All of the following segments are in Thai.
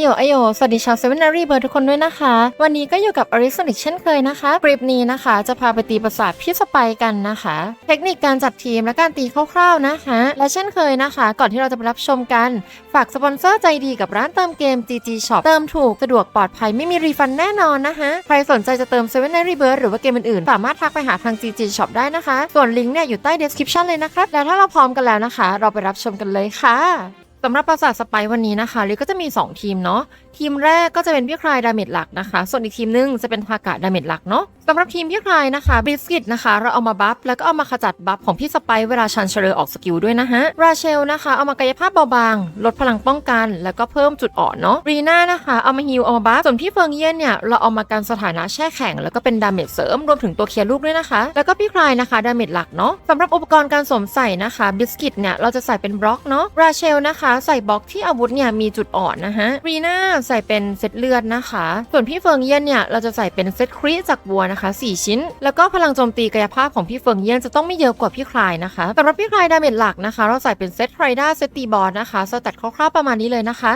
โยอโยสวัสดีชาวเซเว่นนารีเบอร์ทุกคนด้วยนะคะ วันนี้ก็อยู่กับอริสนิกเช่นเคยนะคะคลิปนี้นะคะ จะพาไปตีประสาทพี่สไปกันนะคะ เทคนิคการจัดทีมและการตีคร่าวๆนะคะ และเช่นเคยนะคะ ก่อนที่เราจะไปรับชมกัน ฝากสปอนเซอร์ใจดีกับร้านเติมเกม GG Shop เติมถูกสะดวกปลอดภัยไม่มีรีฟันแน่นอนนะคะใครสนใจจะเติม7 n เ r y Bird หรือว่าเกมอื่นๆสามารถทักไปหาทาง GG Shop ได้นะคะส่วนลิงก์เนี่ยอยู่ใต้ description เลยนะครับแล้วถ้าเราพร้อมกันแล้วนะคะ เราไปรับชมกันเลยค่ะ สำหรับปราสาทสไปวันนี้นะคะลิก็จะมี 2 ทีมเนาะ ทีมแรกก็จะเป็นพี่คลายดาเมจหลักนะคะ ส่วนอีกทีมนึงจะเป็นทากะดาเมจหลักเนาะสำหรับทีมพี่คลายนะคะบิสกิตนะคะ เราเอามาบัฟแล้วก็เอามาขจัดบัฟของพี่สไปเวลาชันเชลอออกสกิลด้วยนะฮะราเชลนะคะ เอามากายภาพเบาบาง ลดพลังป้องกัน แล้วก็เพิ่มจุดอ่อนเนาะรีน่านะคะ เอามาฮิลเอามาบัฟส่วนพี่เฟิงเยี่ยนเนี่ยเราเอามากันสถานะแช่แข็งแล้วก็เป็นดาเมจเสริมรวมถึงตัวเคลียร์ลูกด้วยนะคะ แล้วก็พี่คลายนะคะดาเมจหลักเนาะสำหรับอุปกรณ์การสวมใส่นะคะบิสกิตเนี่ยเราจะใส่เป็นบล็อกเนาะราเชลนะคะ ใส่บล็อกที่อาวุธเนี่ยมีจุดอ่อนนะฮะรีน่าใส่เป็นเซตเลือดนะคะ ส่วนพี่เฟิงเยี่ยนเนี่ยเราจะใส่เป็นเซตครีจากวัวนะคะ 4 ชิ้น แล้วก็พลังโจมตีกายภาพของพี่เฟิงเยี่ยนจะต้องไม่เยอะกว่าพี่คลายนะคะสำหรับพี่คลายดาเมจหลักนะคะ เราใส่เป็นเซตไพรด้าเซตตีบอสนะคะสแตทคร่าวๆประมาณนี้เลยนะคะ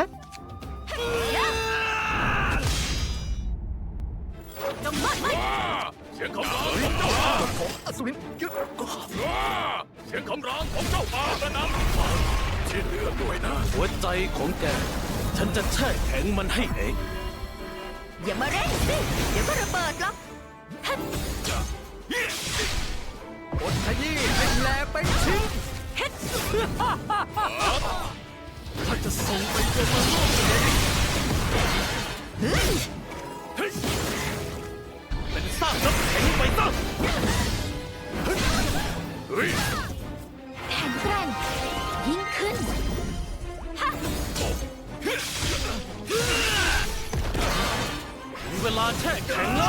เสียงคำรามของเจ้าป่าของอสุรินยึดเสียงคำรามของเจ้าป่าระนำที่เลือดด้วยนะหัวใจของแก ฉันจะแช่แข็งมันให้เอง อย่ามาเร่งสิ เดี๋ยวก็ระเบิดหรอกบทขยี้ให้แหลกเป็นชิ้นถ้าจะส่งไปเกินมาโลกเองเฮ้ยเป็นสร้างน้ำแข็งไปซะ ถึงเวลาแช่แข็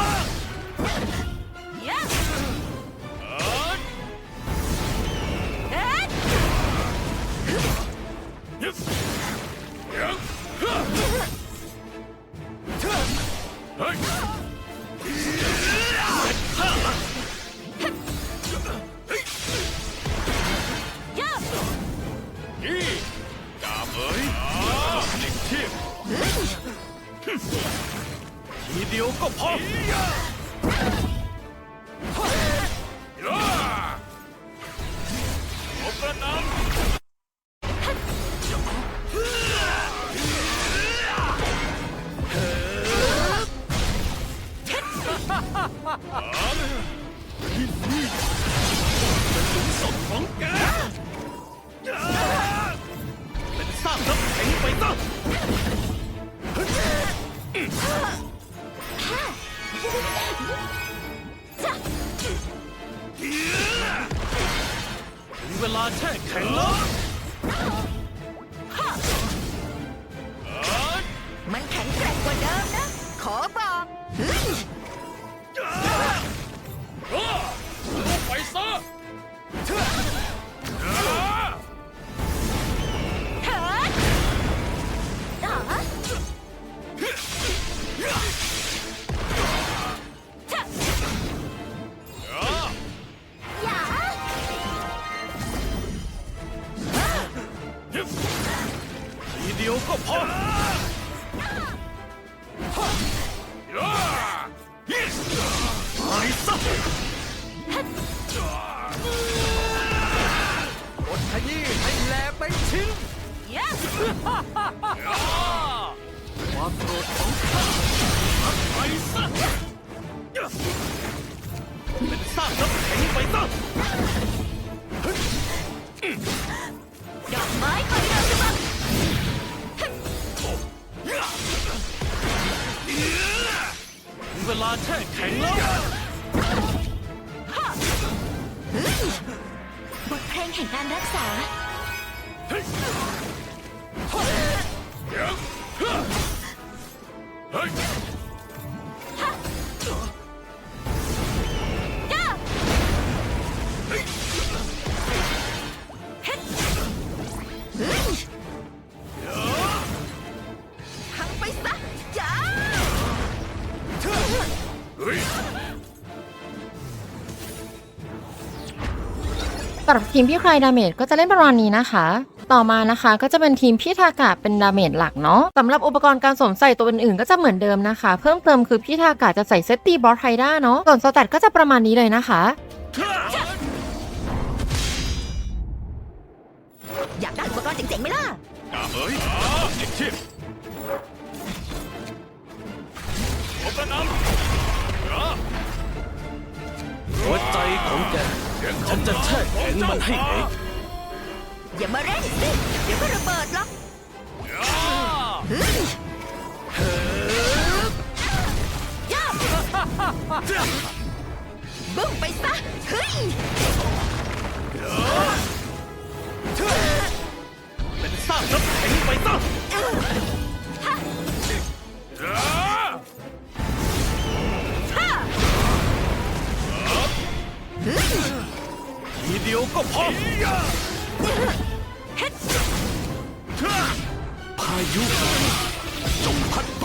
งแล้วยะเอ็ดยึดยังเฮ้ยยะนี่ดาบเอ๋ยเด็กเทียบทีเดียวก็พอย่าโอประนำของแก เวลาแช่แข็งแล้วมันแข็งแกร่งกว่าเดิมนะ ขอบอก เดียวก็พอไปซะกดขยี้ให้แหลกเป็นชิ้นยะความโกรธของข้าไปซะเป็นสร้างน้ำแข็งไปซะ แช่แข็งแล้วบทเพลงแห่งการรักษา สำหรับทีมพี่ใครดาเมจก็จะเล่นประมาณนี้นะคะ ต่อมานะคะก็จะเป็นทีมพี่ทากะเป็นดาเมจหลักเนาะสำหรับอุปกรณ์การสวมใส่ตัวอื่นๆก็จะเหมือนเดิมนะคะ เพิ่มเติมคือพี่ทากะจะใส่เซตตีบอสไฮด้าเนาะส่วนสแตทก็จะประมาณนี้เลยนะคะอยากได้อุปกรณ์เจ๋งๆไหมล่ะดาบเอ๋ยจิตชีพผมกระนำราหัวใจของแกเสียง ฉันจะแช่แข็งมันให้เองอย่ามาเร่งสิเดี๋ยวก็ระเบิดหรอกเฮ้ยย่าบึ้มไปซะเฮ้ยเป็นสร้างน้ำแข็งไปซะ ทีเดียวก็พอพายุจงพัดไป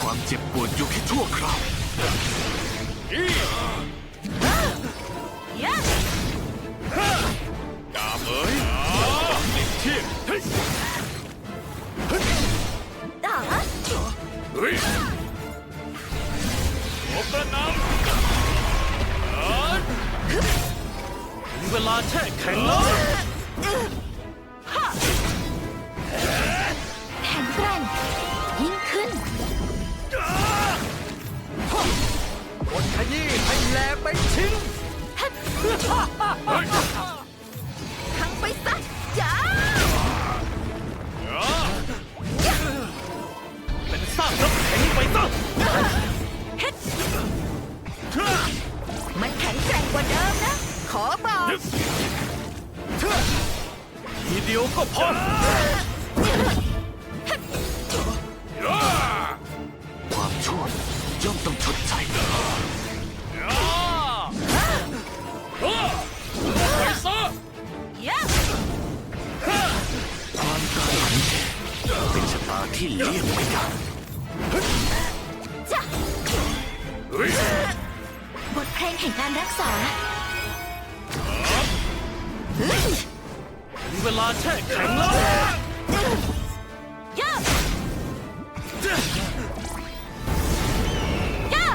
ความเจ็บปวดอยู่แค่ชั่วคราวย่าดาบเอ๋ยจิตชีพเฮ้ยอ่า เฮ้ยผมกระนำถึงเวลาแช่แข็งแล้วแข็งแกร่งยิ่งขึ้นคนขยี้ให้แหลกไปชิ้น กว่าเดิมนะ ขอบอกทีเดียวก็พอความชั่วย่อมต้องชดใช้ไปซะความตายของแกเป็นชะตาที่เลี่ยงไม่ได้ ห่งการรักษาเฮ้ยถึงเวลาแช่แข็งแล้วย่าย่า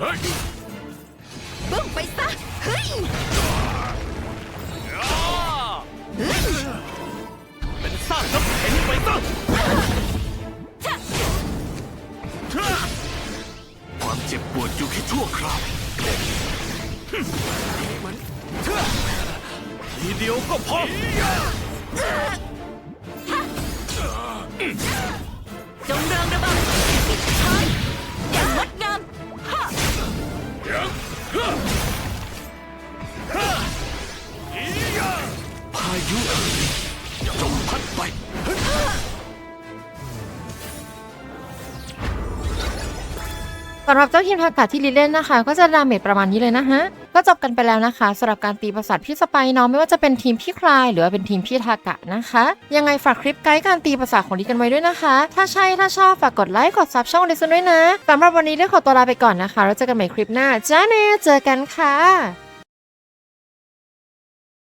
เฮ้ยบึ้มไปซะ เฮ้ยเฮ้ยเป็น สร้างน้ำแข็งไปซะจ้าความเจ็บปวดอยู่แค่ชั่วคราวมันทีเดียวก็พอจงเริงระเบิดปิดท้ายอย่างงดงามฮ่าพายุำหรับเจ้าทีมทากาที่ลิเล่นนะคะ ก็จะดาเมจประมาณนี้เลยนะฮะ ก็จบกันไปแล้วนะคะสำหรับการตีประสาทพี่สไปเนาะไม่ว่าจะเป็นทีมพี่คลาย หรือว่าเป็นทีมพี่ทากะนะคะ ยังไงฝากคลิปไกด์การตีประสาทของลิกันไว้ด้วยนะคะ ถ้าใช่ถ้าชอบฝากกดไลค์กดซับช่องลิซนด้วยนะสำหรับวันนี้เรื่องขอตัวลาไปก่อนนะคะแล้วเจอกันใหม่คลิปหน้าจ้าเนเจอกันค่ะ